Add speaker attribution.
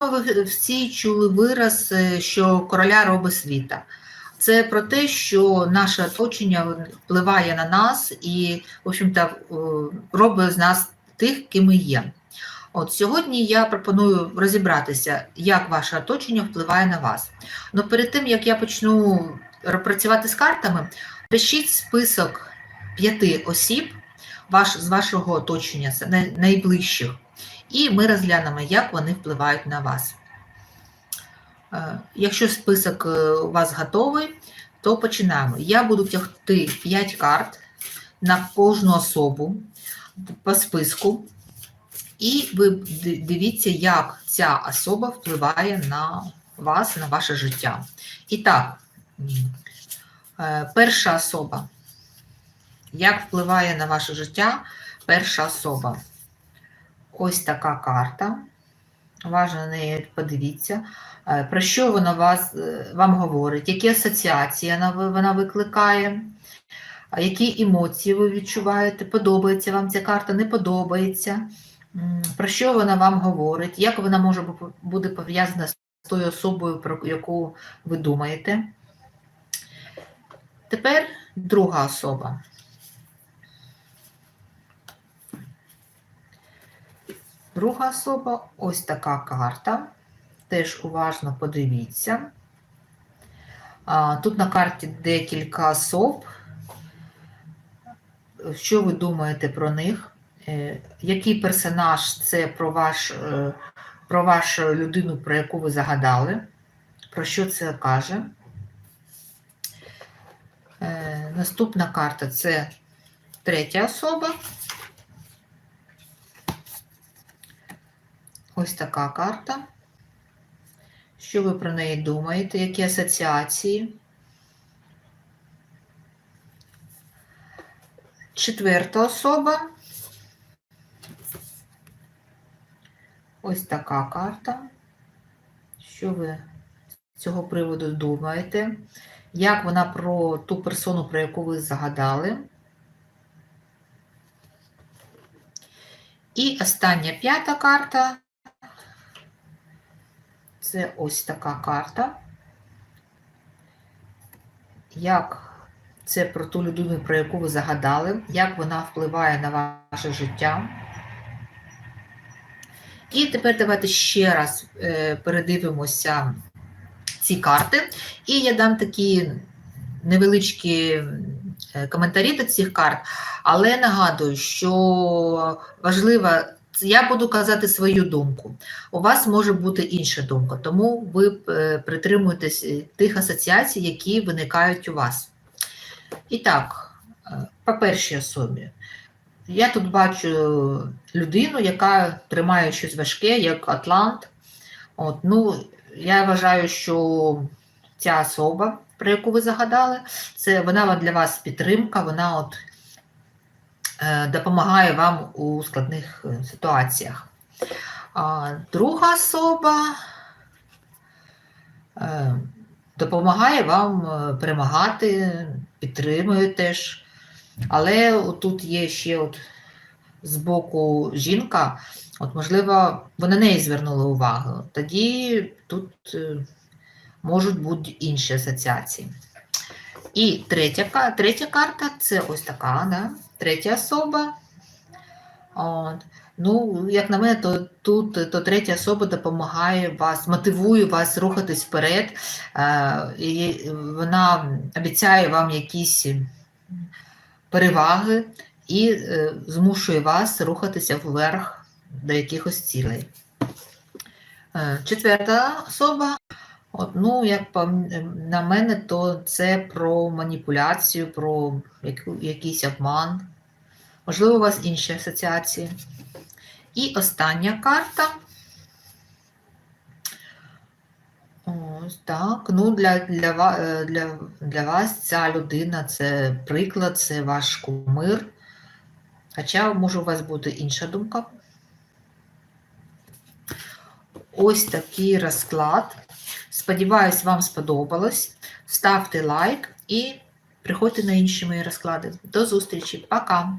Speaker 1: ви всі чули вираз, е, що короля робить світа. Це про те, що наше оточення впливає на нас і, в общем-то, е, робить з нас тих, ким ми є. От сьогодні я пропоную розібратися, як ваше оточення впливає на вас. Ну перед тим як я почну працювати з картами, пишіть список п'яти осіб ваш, з вашого оточення, найближчих, і ми розглянемо, як вони впливають на вас. Е, Якщо список е, у вас готовий, то починаємо. Я буду тягти 5 карт на кожну особу по списку. І ви дивіться, як ця особа впливає на вас, на ваше життя. І так, е, перша особа. Як впливає на ваше життя перша особа? Ось така карта. Уважно на неї подивіться. Е, Про що вона вас, е, вам говорить? Які асоціації вона, викликає? Які емоції ви відчуваєте? Подобається вам ця карта, не подобається? Про що вона вам говорить? Як вона може бу- буде пов'язана з тою особою, про яку ви думаєте? Тепер друга особа. Друга особа ось така карта. Теж уважно подивіться. Тут на карті декілька особ. Що ви думаєте про них? Е, Який персонаж це про, ваш, е, про вашу людину, про яку ви загадали? Про що це каже? Е, Наступна карта це третя особа. Ось така карта. Що ви про неї думаєте? Які асоціації? Четверта особа. Ось така карта. Що ви з цього приводу думаєте? Як вона про ту персону, про яку ви загадали? І остання п'ята карта. Це ось така карта. Як це про ту людину, про яку ви загадали, як вона впливає на ваше життя. І тепер давайте ще раз е, передивимося ці карти. І я дам такі невеличкі е, коментарі до цих карт, але нагадую, що важливо, я буду казати свою думку. У вас може бути інша думка, тому ви е, притримуєтесь е, тих асоціацій, які виникають у вас. І так, е, по першій особі. Я тут бачу людину, яка тримає щось важке, як Атлант. От, ну, я вважаю, що ця особа, про яку ви загадали, це вона для вас підтримка, вона от допомагає вам у складних е, ситуаціях. Друга особа е, допомагає вам е, перемагати, підтримує теж. Але тут є ще от з боку жінка, от можливо, ви на неї звернули увагу. Тоді тут е, можуть бути інші асоціації. І третя, третя карта це ось така, да? Третя особа. От. Ну, як на мене, то тут то третя особа допомагає вас, мотивує вас рухатись вперед. Е, і вона обіцяє вам якісь переваги і е, змушує вас рухатися вверх до якихось цілей. Е, Четверта особа, от, ну, як на мене, то це про маніпуляцію, про якийсь обман. Можливо, у вас інші асоціації. І остання карта. Ось так. Ну, для, для, е, для, для вас ця людина це приклад, це ваш кумир. Хоча може у вас бути інша думка. Ось такий розклад. Сподіваюсь, вам сподобалось. Ставте лайк і приходьте на інші мої розклади. До зустрічі. Пока!